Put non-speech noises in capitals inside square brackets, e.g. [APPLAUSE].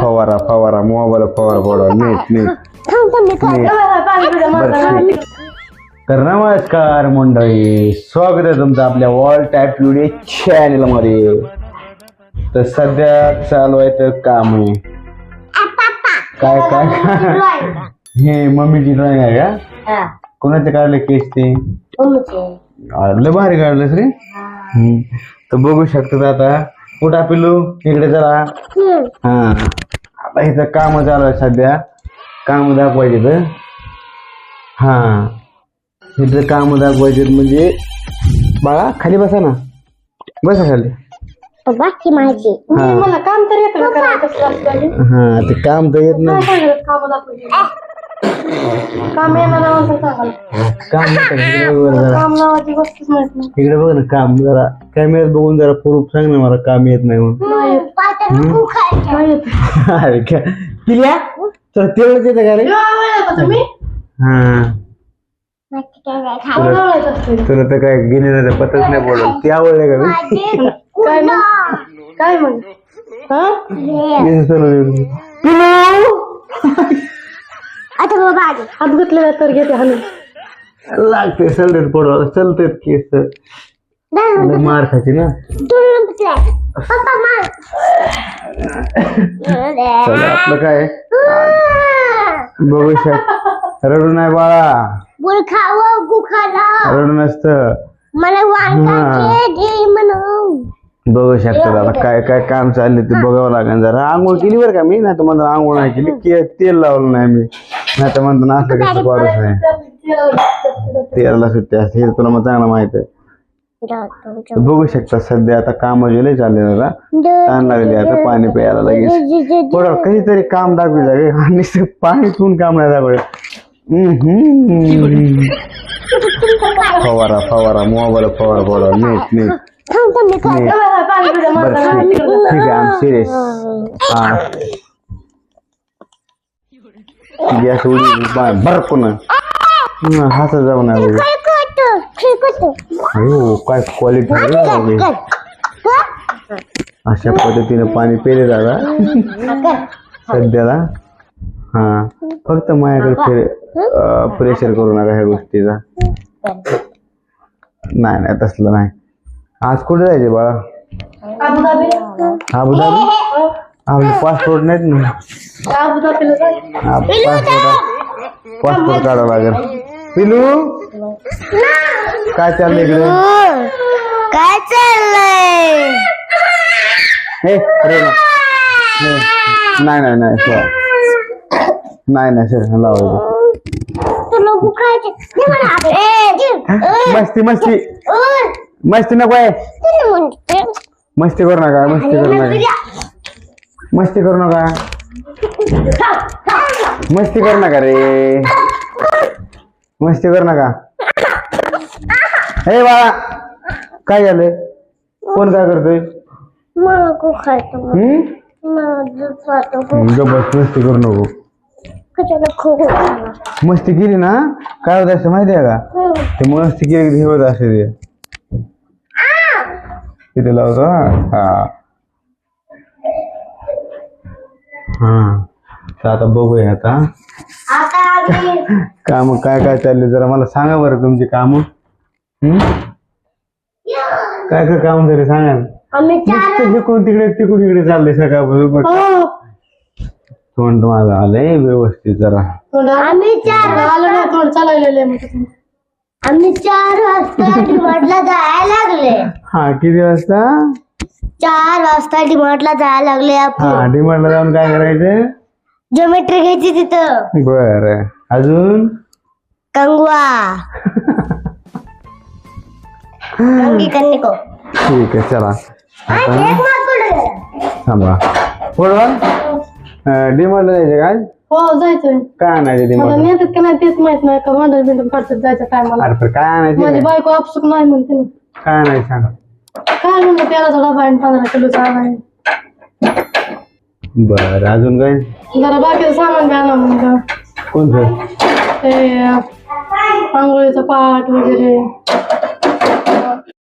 फवारा फवारा मोबाईल फवारा फवारा नीट नीट. तर नमस्कार मंडळी. स्वागत आहे तुमचं आपल्या वॉल टाईप व्हिडिओ चॅनलमध्ये. तर सध्या चालू आहे तर काम आहे. काय काय हे मम्मीची ड्रॉइंग आहे का? कोणाचे काढले केस ते लय भारी काढलंस रे. तर बघू शकतात आता. कुठं पिलू इकडे जरा. हा. आता इथं काम चालू आहे सध्या. काम दाखवायचे तर हा. इथं काम दाखवायचे म्हणजे बाळा खाली बसा ना. बसा खाली. बाकी माझी हा. मला काम तर येतं असतं? हा ते काम तर येत नाही. काम काम येणार नंतर सांगाल काम येतं का? इकडे बघ जरा. काम नावाची वस्तूच माहीत नाही. इकडे बघ ना काम जरा. कॅमेऱ्यात बघून जरा प्रूफ सांग ना मला काम येत नाही म्हणून. नाही येत. अरे काय? किल्या तर तेवढंच येतं का रे? जेव्हा वेळ येतो तुम्ही? हा. असतं. तुला तर काय गेली नाही पतच नाही पडलं ती आवडले का मी काय मग काय मग हा. [LAUGHS] आता बाबा आली हात गुतलेला तर घेते हाणून. लागते सलटेत पडवा चलते केस. लय मार खायची ना. पप्पा मार. चला आपलं काय? बघू शक. रडू नाही बाळा. बुल खाव गुखाला रडू नसतं. मला दे म्हणून. बघू शकतात आता काय काय काम चालले ते बघावं लागेल जरा. आंघोळ केली बरं का मी? नाही तर म्हणतो आंघोळ नाही केली. के- तेल लावलं नाही मी. नाही तर म्हणतो नाचलं कसं पाडूच नाही तेलाला सुट्टी असते हे तुला मग चांगलं माहीत आहे. बघू शकता सध्या आता काम गेले चालले जरा ताण लागले आता पाणी प्यायला लगेच. थोडं काहीतरी काम दाखवी जागे आणि पाणी पिऊन काम नाही दाखवलं. फवारा फवारा मोबाईल फवारा फवारा नीट नीट. ठीक आहे. आम सिरियस हा. गॅस उडी बर पुन्हा. हात जाऊ नये अयो काय क्वालिटी अशा पद्धतीने पाणी पेले दादा. सध्याला. हा. फक्त माझ्याकडे प्रेशर करू नका ह्या गोष्टीचा. नाही नाही तसलं नाही. आज कुठे जायचे बाळा? अबुधाबी. अबुधाबी आपले पासपोर्ट नाहीत ना अबुधाबीला जाय. पासपोर्ट पासपोर्ट काढावं लागेल पिलू काय चाललंय इकडे काय चाललंय हे अरे ना. हे. नाही नाही नाही सर नाही नाही सर लावायचं तुला गुखायचे दे मला आधी. ए, दे. मस्ती मस्ती ओय, मस्ती नको आहे तुला म्हणते. मस्ती करू नका मस्ती करू नका मस्ती करू नका. मस्ती करू नका रे. मस्ती करू नका. हे बाळा काय झालंय कोण काय करतोय? मस्ती करू नको? मस्ती केली ना? काय होत असतं माहिती आहे का? ते मस्ती केली हे होत असते ते. तिथे लावतो हा. हा. तर आता बघूया आता. आता आम्ही काम काय काय चालले जरा मला सांगा बरं तुमची काम. काय काय काम झाले सांगा ना. आम्ही चार नुसतं जिकडून तिकडे तिकडून इकडे चाललंय सकाळपासून बघ. हो. तोंड माझं आलंय व्यवस्थित जरा. आम्ही चार आलं ना तोंड चालायला म्हणतो आम्ही चार वाजता जायला लागले. हा किती वाजता? चार वाजता डिमार्टला जायला लागले हा आपण डिमांडला जाऊन काय करायचं? ज्योमेट्री घ्यायची तिथं. बर. अजून? कंगवा कंगी ठीक आहे चला. आता एक मार्क कुठे गेला? थांबा. पुढं? डिमांडला जायचं काय? हो जायचंय. काय आणायचं मला डिमांड नेतात का नाही तेच माहीत नाही का? भांडण बिंडण काढतात जायचं काय मला? अरे पण काय आणायचं माझी काय? बायको आपसुक नाही म्हणते ना. काय आणायचं सांग. काय म्हणलं तेलाचा डबा आहे पंधरा किलोचा आहे बर अजून काय? जरा बाकीचं सामान बी आणा म्हणजे कोणतं? ते आंघोळीचं पाट वगैरे.